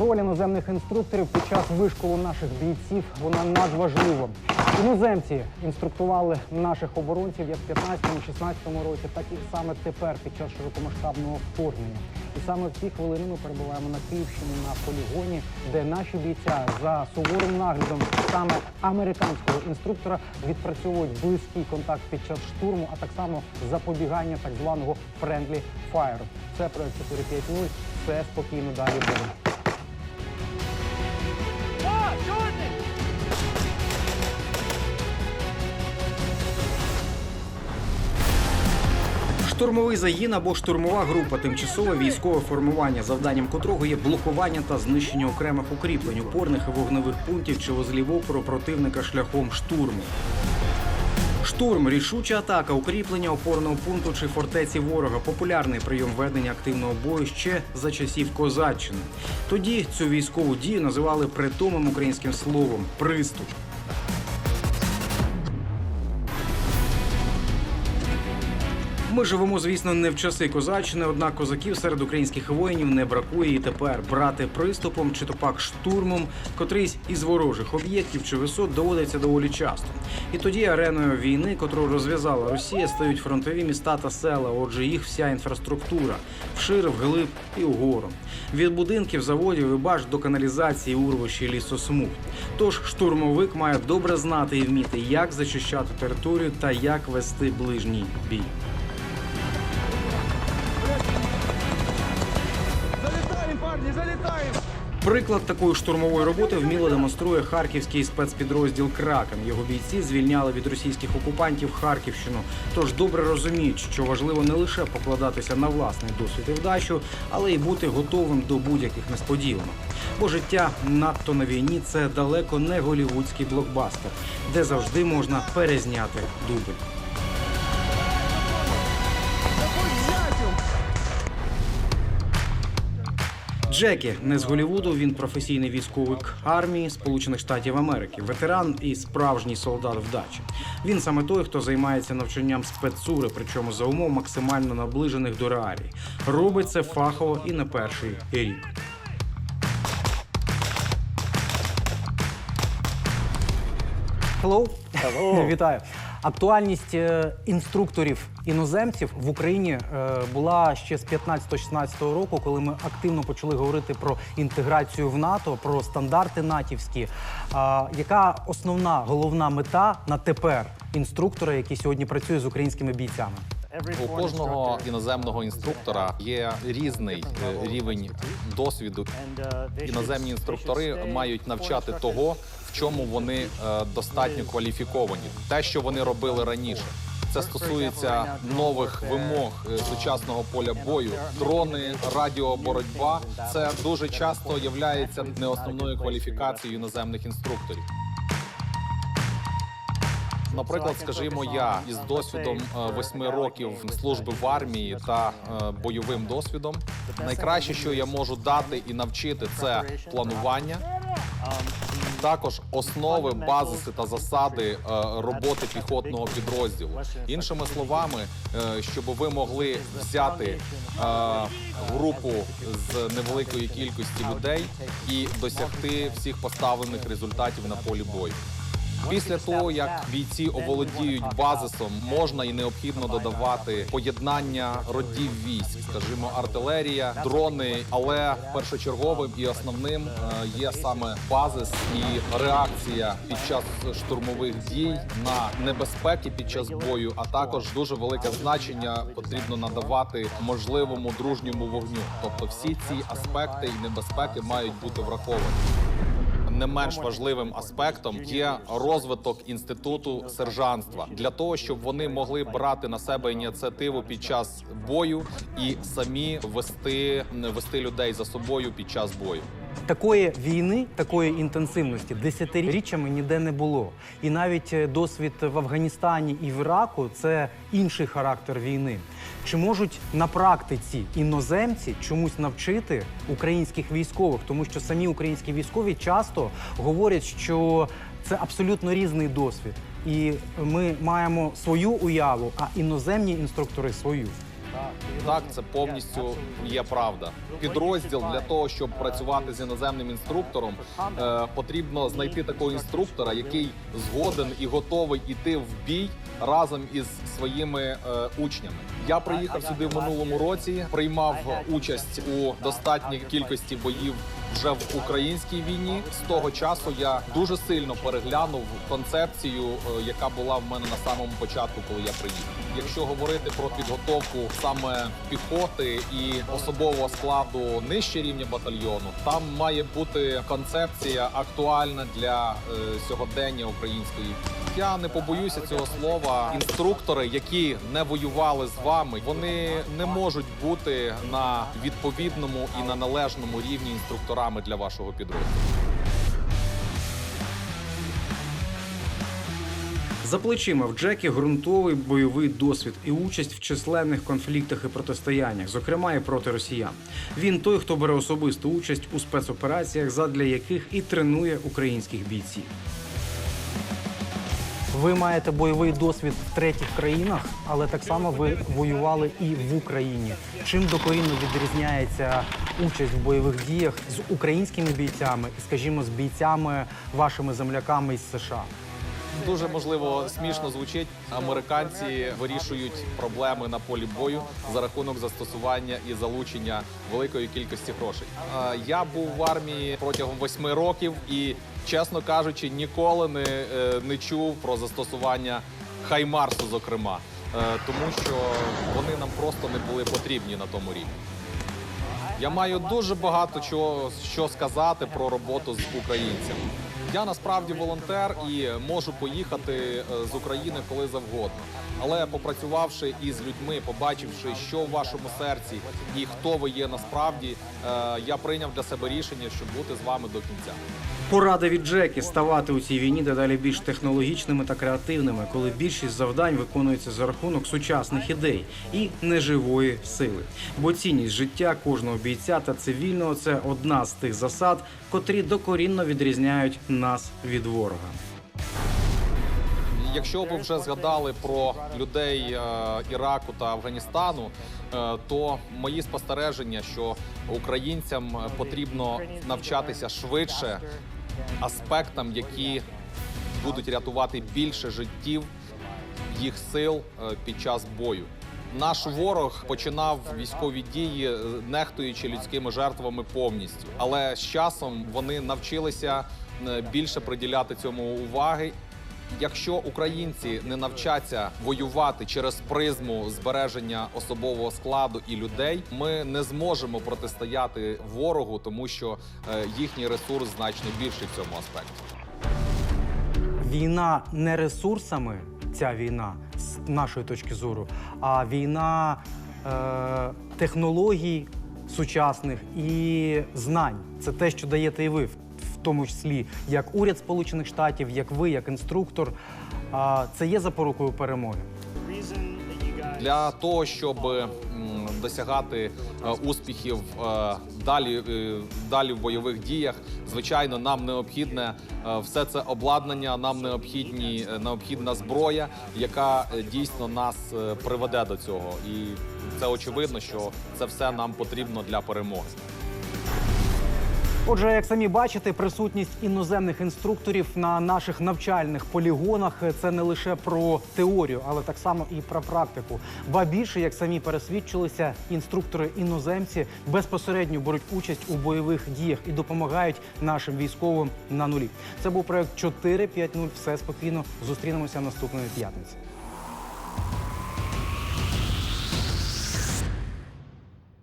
Роль іноземних інструкторів під час вишколу наших бійців вона надважлива. Іноземці інструктували наших оборонців як в 15-16 році, так і саме тепер під час широкомасштабного вторгнення. І саме в ці хвилини ми перебуваємо на Київщині на полігоні, де наші бійця за суворим наглядом саме американського інструктора відпрацьовують близький контакт під час штурму, а так само запобігання так званого friendly fire. Це проект 450. Все спокійно далі буде. Штурмовий загін або штурмова група тимчасове військове формування, завданням котрого є блокування та знищення окремих укріплень, опорних і вогневих пунктів чи вузлів опору противника шляхом штурму. Штурм рішуча атака, укріплення опорного пункту чи фортеці ворога. Популярний прийом ведення активного бою ще за часів козаччини. Тоді цю військову дію називали притомим українським словом приступ. Ми живемо, звісно, не в часи козаччини, однак козаків серед українських воїнів не бракує і тепер. Брати приступом чи то пак штурмом котрийсь із ворожих об'єктів чи висот доводиться доволі часто. І тоді ареною війни, котру розв'язала Росія, стають фронтові міста та села. Отже, їх вся інфраструктура вшир, вглиб і угору. Від будинків, заводів і баш до каналізації, урвищі, лісосмуг. Тож штурмовик має добре знати і вміти, як зачищати територію та як вести ближній бій. Приклад такої штурмової роботи вміло демонструє харківський спецпідрозділ Кракен. Його бійці звільняли від російських окупантів Харківщину. Тож добре розуміють, що важливо не лише покладатися на власний досвід і вдачу, але й бути готовим до будь-яких несподіванок. Бо життя надто на війні це далеко не голівудський блокбастер, де завжди можна перезняти дубль. Джекі не з Голівуду. Він професійний військовик армії Сполучених Штатів Америки, ветеран і справжній солдат вдачі. Він саме той, хто займається навчанням спецури, причому за умов максимально наближених до реалій. Робить це фахово і не перший рік. Hello. Вітаю. Актуальність е, інструкторів іноземців в Україні е, була ще з 15-16 року, коли ми активно почали говорити про інтеграцію в НАТО, про стандарти натівські. Яка основна головна мета на тепер інструктора, який сьогодні працює з українськими бійцями? У кожного іноземного інструктора є різний е, рівень досвіду. Іноземні інструктори мають навчати того, в чому вони е, достатньо кваліфіковані, те, що вони робили раніше. Це стосується нових вимог е, сучасного поля бою. Дрони, радіоборотьба це дуже часто є не основною кваліфікацією іноземних інструкторів. Наприклад, скажімо, я із досвідом е, восьми років служби в армії та е, бойовим досвідом, найкраще, що я можу дати і навчити, це планування. Також основи, базиси та засади е, роботи піхотного підрозділу. Іншими словами, щоб ви могли взяти групу з невеликої кількості людей і досягти всіх поставлених результатів на полі бою. Після того, як бійці оволодіють базисом, можна і необхідно додавати поєднання родів військ, скажімо, артилерія, дрони, але першочерговим і основним е, є саме базис і реакція під час штурмових дій на небезпеки під час бою, а також дуже велике значення потрібно надавати можливому дружньому вогню. Тобто, всі ці аспекти і небезпеки мають бути враховані не менш важливим аспектом є розвиток інституту сержантства для того, щоб вони могли брати на себе ініціативу під час бою і самі вести вести людей за собою під час бою. Такої війни, такої інтенсивності десятиріччями ніде не було. І навіть е, досвід в Афганістані і в Іраку це інший характер війни. Чи можуть на практиці іноземці чомусь навчити українських військових? Тому що самі українські військові часто говорять, що це абсолютно різний досвід, і ми маємо свою уяву, а іноземні інструктори свою. Так, це повністю є правда. Підрозділ для того, щоб працювати з іноземним інструктором, е, потрібно знайти такого інструктора, який згоден і готовий іти в бій разом із своїми е, учнями. Я приїхав сюди в минулому році, приймав участь у достатній кількості боїв вже в українській війні. З того часу я дуже сильно переглянув концепцію, е, яка була в мене на самому початку, коли я приїхав. Якщо говорити про підготовку саме піхоти і особового складу нижче рівня батальйону, там має бути концепція актуальна для е, сьогодення української. Я не побоюся цього слова. Інструктори, які не воювали з вами, вони не можуть бути на відповідному і на належному рівні інструкторами для вашого підрозділу. За плечима в Джекі ґрунтовий бойовий досвід і участь в численних конфліктах і протистояннях, зокрема і проти росіян. Він той, хто бере особисту участь у спецопераціях, задля яких і тренує українських бійців. Ви маєте бойовий досвід в третіх країнах, але так само ви воювали і в Україні. Чим докорінно відрізняється участь в бойових діях з українськими бійцями скажімо, з бійцями вашими земляками із США? Дуже можливо смішно звучить. Американці вирішують проблеми на полі бою за рахунок застосування і залучення великої кількості грошей. Я був в армії протягом восьми років і, чесно кажучи, ніколи не, е, не чув про застосування Хаймарсу, зокрема, Е, тому що вони нам просто не були потрібні на тому рівні. Я маю дуже багато чого що сказати про роботу з українцями. Я насправді волонтер і можу поїхати е, з України коли завгодно. Але попрацювавши із людьми, побачивши, що в вашому серці і хто ви є насправді, е, я прийняв для себе рішення, щоб бути з вами до кінця. Порада від Джекі ставати у цій війні дедалі більш технологічними та креативними, коли більшість завдань виконується за рахунок сучасних ідей і неживої сили. Бо цінність життя кожного бійця та цивільного це одна з тих засад, котрі докорінно відрізняють нас від ворога. Якщо ви вже згадали про людей е, Іраку та Афганістану, е, то мої спостереження, що українцям потрібно навчатися швидше аспектам, які будуть рятувати більше життів їх сил е, під час бою. Наш ворог починав військові дії, нехтуючи людськими жертвами повністю. Але з часом вони навчилися більше приділяти цьому уваги. Якщо українці не навчаться воювати через призму збереження особового складу і людей, ми не зможемо протистояти ворогу, тому що е, їхній ресурс значно більший в цьому аспекті. Війна не ресурсами, ця війна з нашої точки зору, а війна е, технологій сучасних і знань. Це те, що даєте і ви, в, в тому числі як уряд Сполучених Штатів, як ви, як інструктор. Це є запорукою перемоги. для того, щоб досягати е, успіхів е, далі, е, далі в бойових діях, звичайно, нам необхідне все це обладнання, нам необхідні необхідна зброя, яка дійсно нас приведе до цього. І це очевидно, що це все нам потрібно для перемоги. Отже, як самі бачите, присутність іноземних інструкторів на наших навчальних полігонах це не лише про теорію, але так само і про практику. Ба більше, як самі пересвідчилися, інструктори іноземці безпосередньо беруть участь у бойових діях і допомагають нашим військовим на нулі. Це був проект 4.5.0. Все спокійно. Зустрінемося наступної п'ятниці.